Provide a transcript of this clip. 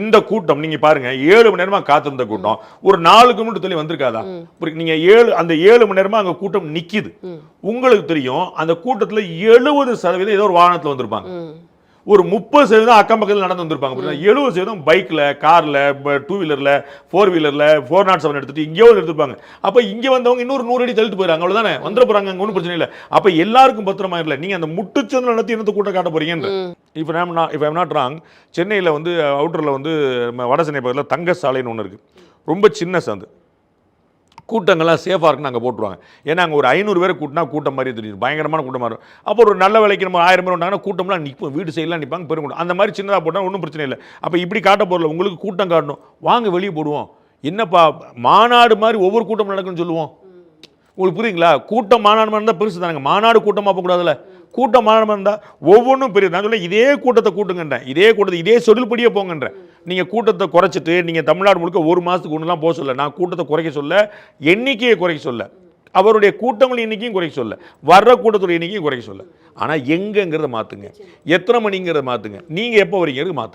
இந்த கூட்டம் நீங்க பாருங்க ஏழு மணி நேரமா காத்திருந்த கூட்டம். ஒரு நாலு கிலோமீட்டர் தள்ளி வந்திருக்காதா? நீங்க ஏழு அந்த ஏழு மணி நேரமா அங்க கூட்டம் நிக்குது. உங்களுக்கு தெரியும் அந்த கூட்டத்துல எழுபது சதவீதம் ஏதோ ஒரு வாகனத்துல வந்திருப்பாங்க. ஒரு முப்பது சதவீதம் அக்கம் பக்கத்தில் நடந்து வந்திருப்பாங்க எழுபது சதவீதம் பைக்ல கார்ல டூ வீலர்ல ஃபோர் வீலர்ல ஃபோர் நாட் செவன் எடுத்துட்டு இங்கேயோ எடுத்துப்பாங்க. அப்ப இங்க வந்தவங்க இன்னொரு நூறு அடி தள்ளிட்டு போயிறாங்க அவ்வளவுதானே? வந்துட போறாங்க அங்க ஒன்றும் பிரச்சனை இல்லை. அப்ப எல்லாருக்கும் பத்திரமா இல்லை நீங்க அந்த முட்டுச்சந்தில் நடத்தி என்னத்த கூட்டம் காட்ட போறீங்கன்ற. இப்போ நான் இப்போ ஐம் நாட் ராங் சென்னையில் வந்து அவுட்டரில் வந்து வட சென்னை பக்கத்தில் தங்க சாலைன்னு ஒன்று இருக்குது ரொம்ப சின்ன சந்து. கூட்டங்கள்லாம் சேஃபாக இருக்குன்னு அங்கே போட்டுருவாங்க. ஏன்னா அங்கே ஒரு ஐநூறு பேரை கூட்டினா கூட்டம் மாதிரி தெரியும் பயங்கரமான கூட்டமாக இருக்கும். அப்போ ஒரு நல்ல விலைக்கு நம்ம ஆயிரம் பேர் வந்தாங்கன்னா கூட்டம்லாம் நிற்போம் வீடு சைடெலாம் நிற்பாங்க பெருங்கூட்டம் அந்த மாதிரி சின்னதாக போட்டால் ஒன்றும் பிரச்சனை இல்லை. அப்போ இப்படி காட்ட போகிறல உங்களுக்கு கூட்டம் காட்டணும். வாங்க வெளியே போடுவோம். என்னப்பா மாநாடு மாதிரி ஒவ்வொரு கூட்டம் நடக்குன்னு சொல்லுவோம். உங்களுக்கு புரியுங்களா கூட்டம் மாநாடு மாதிரி இருந்தால் பெருசு தானங்க. மாநாடு கூட்டமாக போகக்கூடாதுல்ல. கூட்டம் மாநாடு மாதிரி இருந்தால் ஒவ்வொன்றும் பெரிய நான் சொல்ல இதே கூட்டத்தை கூட்டுங்கன்றேன். இதே கூட்டத்தை இதே ஷெடியூல் படியே போங்கன்றேன். நீங்கள் கூட்டத்தை குறைச்சிட்டு நீங்கள் தமிழ்நாடு முழுக்க ஒரு மாதத்துக்கு ஒன்றுலாம் போக சொல்ல நான் கூட்டத்தை குறைக்க சொல்ல எண்ணிக்கையை குறைக்க சொல்ல அவருடைய கூட்டங்கள் இன்றைக்கும் குறைக்க சொல்ல வர்ற கூட்டத்துடைய இன்றைக்கும் குறைக்க சொல்ல. ஆனால் எங்கங்கிறத மாற்றுங்க எத்தனை மணிங்கிறத மாற்றுங்க நீங்கள் எப்போ வரீங்கிறது மாற்றுங்க